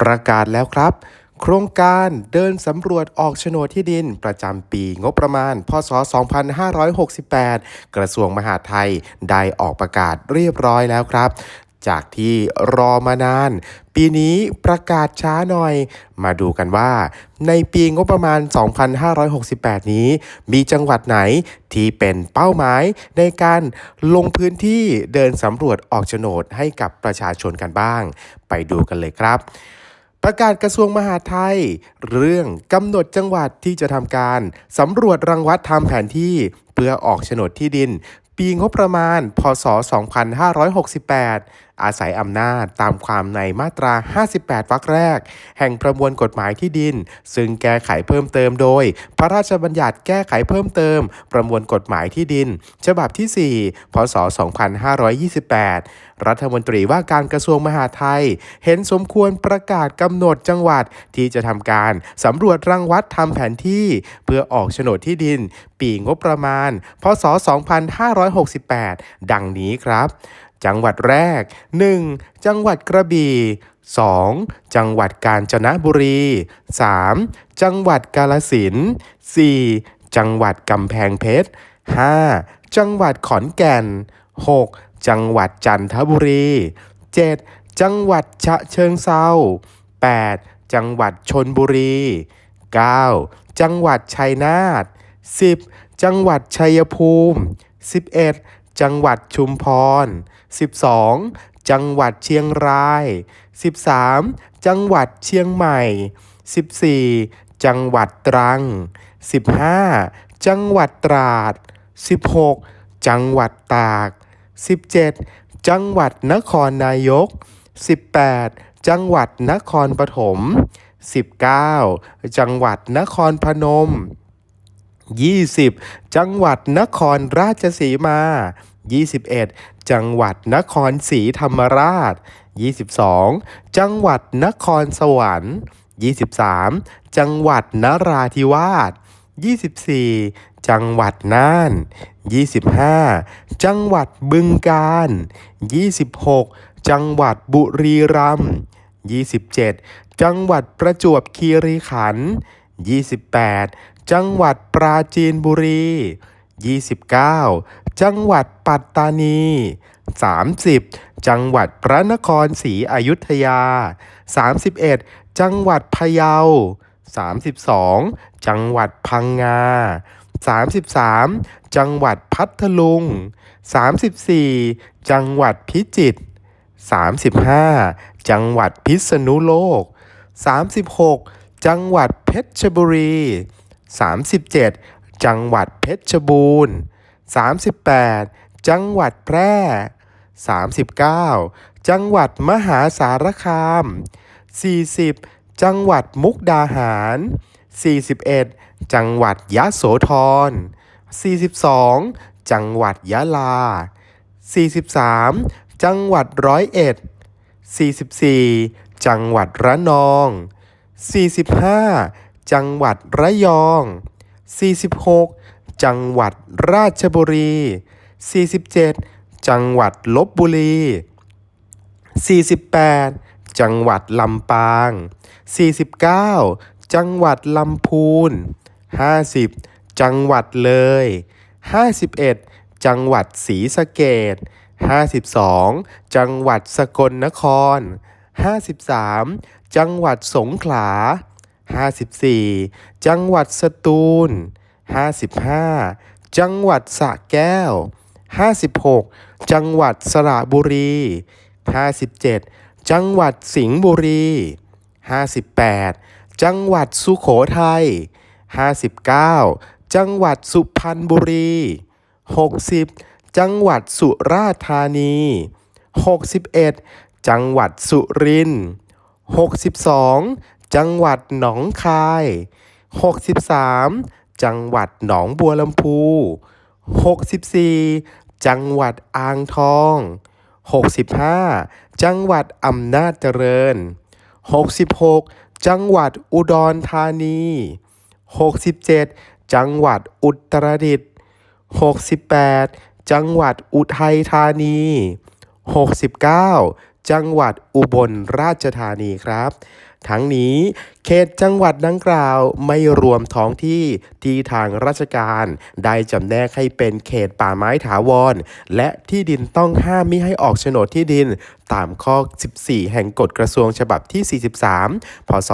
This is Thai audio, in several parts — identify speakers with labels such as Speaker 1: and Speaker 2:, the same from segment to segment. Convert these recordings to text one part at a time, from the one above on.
Speaker 1: ประกาศแล้วครับ โครงการเดินสำรวจออกโฉนดที่ดินประจำปีงบประมาณ พศ 2568 กระทรวงมหาดไทยได้ออกประกาศเรียบร้อยแล้วครับ จากที่รอมานาน ปีนี้ประกาศช้าหน่อย มาดูกันว่า ในปีงบประมาณ 2568 นี้ มีจังหวัดไหนที่เป็นเป้าหมายในการลงพื้นที่เดินสำรวจออกโฉนดให้กับประชาชนกันบ้าง ไปดูกันเลยครับ ประกาศกระทรวงมหาดไทย เรื่องกำหนดจังหวัดที่จะทำการสำรวจรังวัดทำแผนที่ เพื่อออกโฉนดที่ดิน ปีงบประมาณ พศ 2568 อาศัยอำนาจตามความในมาตรา 58 วรรคแรก แห่งประมวลกฎหมายที่ดิน ซึ่งแก้ไขเพิ่มเติมโดย พระราชบัญญัติแก้ไขเพิ่มเติม ประมวลกฎหมายที่ดิน ฉบับที่ 4 พศ 2528 รัฐมนตรีว่าการกระทรวงมหาดไทย เห็นสมควรประกาศกำหนดจังหวัดที่จะทำการสำรวจรังวัดทำแผนที่ เพื่อออกโฉนดที่ดิน ปีงบประมาณ พศ 2568 ดังนี้ครับ จังหวัดแรก 1. จังหวัดกระบี่ 2. จังหวัดกาญจนบุรี 3. จังหวัดกาลสินธุ์ 4. จังหวัดกำแพงเพชร 5. จังหวัดขอนแก่น 6. จังหวัดจันทบุรี 7. จังหวัดฉะเชิงเซา 8. จังหวัดชนบุรี 9. จังหวัดชัยนาท 10. จังหวัดชัยภูมิ 11. จังหวัดชุมพร 12. จังหวัดเชียงราย 13. จังหวัดเชียงใหม่ 14. จังหวัดตรัง 15. จังหวัดตราด 16. จังหวัดตาก 17. จังหวัดนครนายก 18. จังหวัดนครปฐม 19. จังหวัดนครพนม 20. จังหวัดนครราชสีมา 21. จังหวัดนครศรีธรรมราช 22. จังหวัดนครสวรรค์ 23. จังหวัดนราธิวาส 24. จังหวัดน่าน 25. จังหวัดบึงกาฬ 26. จังหวัดบุรีรัมย์ 27. จังหวัดประจวบคีรีขันธ์ 28. จังหวัดปราจีนบุรี 29. จังหวัดปัตตานี 30. จังหวัดพระนครศรีอยุธยา 31. จังหวัดพะเยา 32. จังหวัดพังงา 33. จังหวัดพัทลุง 34. จังหวัดพิจิตร 35. จังหวัดพิษณุโลก 36. จังหวัดเพชรบุรี 37. จังหวัดเพชรบูรณ์ 38. จังหวัดแพร่ 39. จังหวัดมหาสารคาม 40. จังหวัดมุกดาหาร 41. จังหวัดยะโสธร 42. จังหวัดยะลา 43. จังหวัดร้อยเอ็ด 44. จังหวัดระนอง 45. จังหวัดระยอง 46. จังหวัดราชบุรี 47. จังหวัดลบบุรี 48. จังหวัดลำปาง 49. จังหวัดลำพูน 50. จังหวัดเลย 51. จังหวัดศรีสะเกด 52. จังหวัดสกลนคร 53. จังหวัดสงขลา 54. จังหวัดสตูล 55. จังหวัดสระแก้ว 56. จังหวัดสระบุรี 57. จังหวัดสิงห์บุรี 58. จังหวัดสุโขทัย 59. จังหวัดสุพรรณบุรี 60. จังหวัดสุราษฎร์ธานี 61. จังหวัดสุรินทร์ 62. จังหวัดหนองคาย 63. จังหวัดหนองบัวลำพู 64. จังหวัดอ่างทอง 65. จังหวัดอำนาจเจริญ 66. จังหวัดอุดรธานี 67. จังหวัดอุตรดิตถ์ 68. จังหวัดอุทัยธานี 69. จังหวัดอุบลราชธานีครับ ทั้งนี้เขตจังหวัดดังกล่าวไม่รวมท้องที่ที่ทางราชการ ได้จำแนกให้เป็นเขตป่าไม้ถาวร และที่ดินต้องห้ามมิให้ออกโฉนดที่ดิน ตามข้อ 14 แห่งกฎกระทรวงฉบับที่ 43 พศ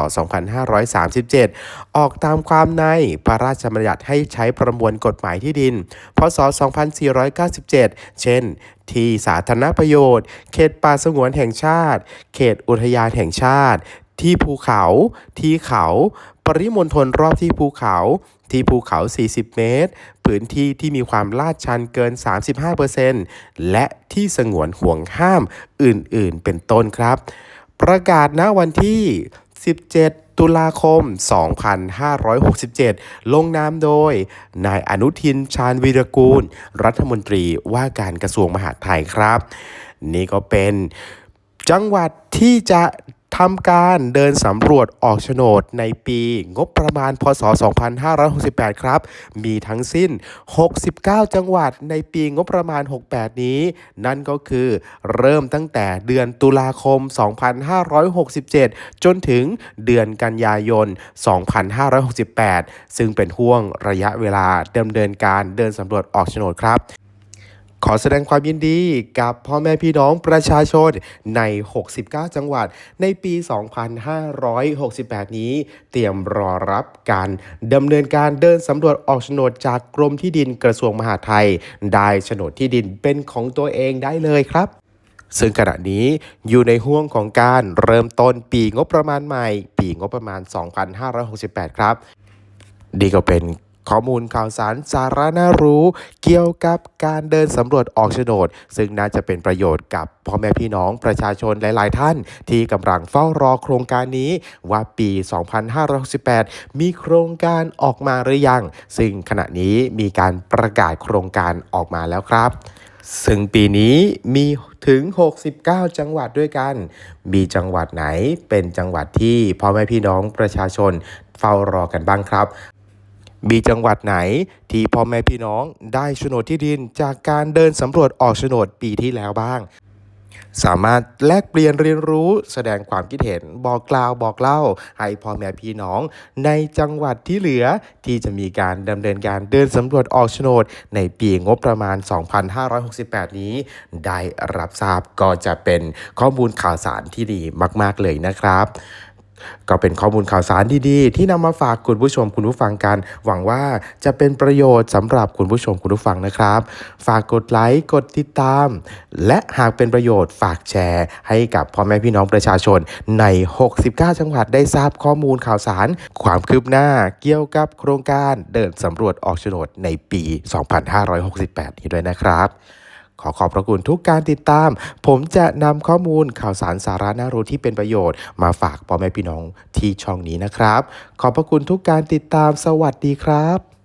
Speaker 1: 2537 ออกตามความในพระราชบัญญัติให้ใช้ประมวลกฎหมายที่ดิน พศ 2497 เช่น ที่สาธารณประโยชน์ เขตป่าสงวนแห่งชาติ เขตอุทยานแห่งชาติ ที่ภูเขา ที่เขา ปริมณฑลรอบที่ภูเขา ที่ภูเขา 40 เมตร พื้นที่ที่มีความลาดชันเกิน 35%และที่สงวนห่วงห้ามอื่นๆ เป็นต้นครับ ประกาศณวันที่ 17ตุลาคม 2567 ลงนามโดย นายอนุทินชาญวีรกูล รัฐมนตรีว่าการกระทรวงมหาดไทยครับ นี่ก็เป็นจังหวัดที่จะ ทำการเดินสำรวจออกโฉนดในปีงบประมาณพศ 2568 ครับ มีทั้งสิ้น 69 จังหวัดในปีงบประมาณ 68 นี้ นั่นก็คือเริ่มตั้งแต่เดือนตุลาคม 2567 จนถึงเดือนกันยายน 2568 ซึ่งเป็นห่วงระยะเวลาดำเนินการเดินสำรวจออกโฉนดครับ ขอแสดงความยินดีกับพ่อแม่พี่น้องประชาชนใน 69 จังหวัดในปี 2568 นี้ เตรียมรอรับการดำเนินการเดินสำรวจออกโฉนดจากกรมที่ดินกระทรวงมหาดไทย ได้โฉนดที่ดินเป็นของตัวเองได้เลยครับซึ่งขณะนี้อยู่ในห่วงของการเริ่มต้นปีงบประมาณใหม่ ปีงบประมาณ 2568 ครับนี่ก็เป็น ข้อมูลข่าวสารสาระน่ารู้ เกี่ยวกับการเดินสำรวจออกโฉนด ซึ่งน่าจะเป็นประโยชน์กับพ่อแม่พี่น้องประชาชนหลาย ๆ ท่าน ที่กำลังเฝ้ารอโครงการนี้ว่าปี 2568 มีโครงการออกมาหรือยัง ซึ่งขณะนี้มีการประกาศโครงการออกมาแล้วครับ ซึ่งปีนี้มีถึง 69 จังหวัดด้วยกัน มีจังหวัดไหนเป็นจังหวัดที่พ่อแม่พี่น้องประชาชนเฝ้ารอกันบ้างครับ มีจังหวัดไหนที่พ่อแม่พี่น้องได้โฉนดที่ดินจากการเดินสำรวจออกโฉนดปีที่แล้วบ้าง สามารถแลกเปลี่ยนเรียนรู้แสดงความคิดเห็นบอกกล่าวบอกเล่า ให้พ่อแม่พี่น้องในจังหวัดที่เหลือที่จะมีการดำเนินการเดินสำรวจออกโฉนดในปีงบประมาณ 2568 นี้ ได้รับทราบก็จะเป็นข้อมูลข่าวสารที่ดีมาก ๆ เลยนะครับ ก็เป็นข้อมูลข่าวสารดีๆ ที่นำมาฝากคุณผู้ชมคุณผู้ฟังกัน หวังว่าจะเป็นประโยชน์สำหรับคุณผู้ชมคุณผู้ฟังนะครับ ฝากกดไลค์กดติดตาม และหากเป็นประโยชน์ฝากแชร์ ให้กับพ่อแม่พี่น้องประชาชนใน 69 จังหวัดได้ทราบข้อมูลข่าวสาร ความคืบหน้าเกี่ยวกับโครงการเดินสำรวจออกโฉนดในปี 2568 นี้ด้วยนะครับ ขอขอบพระคุณทุกการติดตาม ผมจะนำข้อมูลข่าวสารสาระน่ารู้ที่เป็นประโยชน์ มาฝากพ่อแม่พี่น้องที่ช่องนี้นะครับ ขอบพระคุณทุกการติดตามสวัสดีครับ